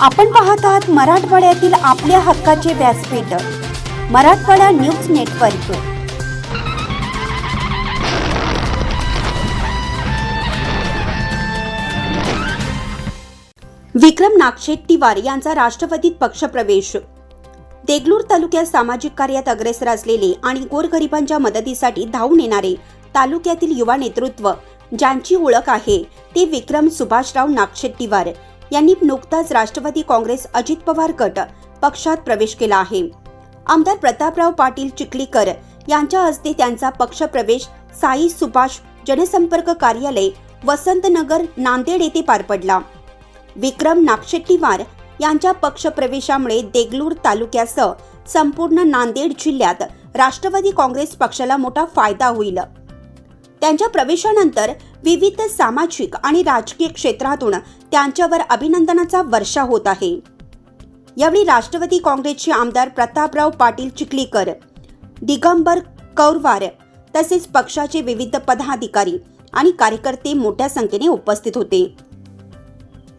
आपण पाहत आहात मराठवाड्यातील आपल्या हक्काचे व्यासपीठ मराठवाडा न्यूज नेटवर्क. विक्रम नागशेट्टीवार यांचा राष्ट्रवादीत पक्षप्रवेश. देगलूर तालुक्यात सामाजिक कार्यात अग्रेसर असलेले आणि गोरगरिबांच्या मदतीसाठी धावून येणारे तालुक्यातील युवा नेतृत्व ज्यांची ओळख आहे ते विक्रम सुभाषराव नागशेट्टीवार यांनी नुकताच राष्ट्रवादी काँग्रेस अजित पवार गट पक्षात प्रवेश केला आहे. आमदार प्रतापराव पाटील चिखलीकर यांच्या हस्ते त्यांचा पक्षप्रवेश साई सुभाष जनसंपर्क कार्यालय वसंतनगर नांदेड येथे पार पडला. विक्रम नागशेट्टीवार यांच्या पक्षप्रवेशामुळे देगलूर तालुक्यासह संपूर्ण नांदेड जिल्ह्यात राष्ट्रवादी काँग्रेस पक्षाला मोठा फायदा होईल. त्यांच्या प्रवेशानंतर विविध सामाजिक आणि राजकीय क्षेत्रातून त्यांच्यावर अभिनंदनाचा वर्षा होत आहे. यावेळी राष्ट्रवादी काँग्रेसचे आमदार प्रतापराव पाटील चिखलीकर दिगंबर कौरवार तसेच पक्षाचे विविध पदाधिकारी आणि कार्यकर्ते मोठ्या संख्येने उपस्थित होते.